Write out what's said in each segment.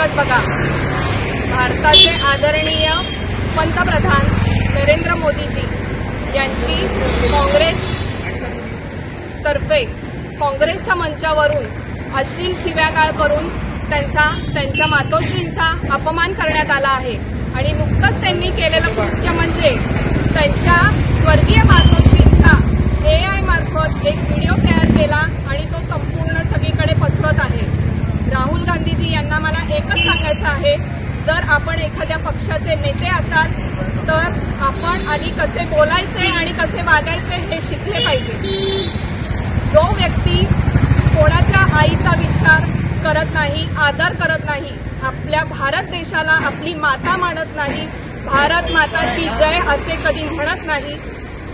नीच बघा. भारताचे आदरणीय पंतप्रधान नरेंद्र मोदीजी यांची काँग्रेस तर्फे काँग्रेसच्या मंचावरून अश्लील शिव्यागाळ करून त्यांचा त्यांच्या मातोश्रींचा अपमान करण्यात आला आहे. आणि नुकतंच त्यांनी केलेलं कृत्य म्हणजे त्यांच्या स्वर्गीय माता एकच आहे. जर आपण एखाद्या पक्षाचे नेते असाल तर आपण आधी कसे बोलायचे आणि कसे वागायचे हे शिकले पाहिजे. जो व्यक्ती कोणाच्या आईचा विचार करत नाही आदर करत नाही आपल्या भारत देशाला आपली माता मानत नाही भारत माता की जय असे कधी म्हणत नाही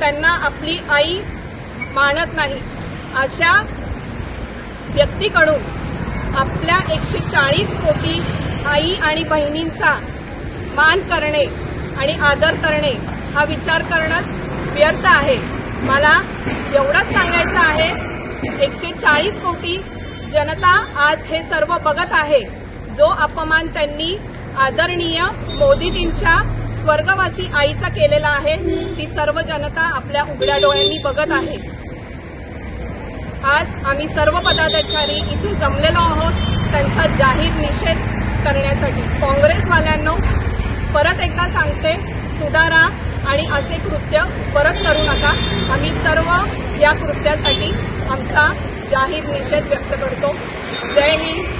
त्यांना आपली आई मानत नाही. अशा व्यक्तीकडून आपल्या एकशे चाळीस कोटी आई आणि बहिणींचा मान करणे आणि आदर करणे हा विचार करणंच व्यर्थ आहे. मला एवढंच सांगायचं आहे एकशे चाळीस कोटी जनता आज हे सर्व बघत आहे. जो अपमान त्यांनी आदरणीय मोदीजींच्या स्वर्गवासी आईचा केलेला आहे ती सर्व जनता आपल्या उघड्या डोळ्यांनी बघत आहे. आज आम्ही सर्व पदाधिकारी इथे जमलेलो आहोत त्यांचा जाहीर निषेध करण्यासाठी काँग्रेसवाल्यांनो परत एकदा सांगते सुधारा आणि असे कृत्य परत करू नका. आम्ही सर्व या कृत्यासाठी आमचा जाहीर निषेध व्यक्त करतो. जय हिंद.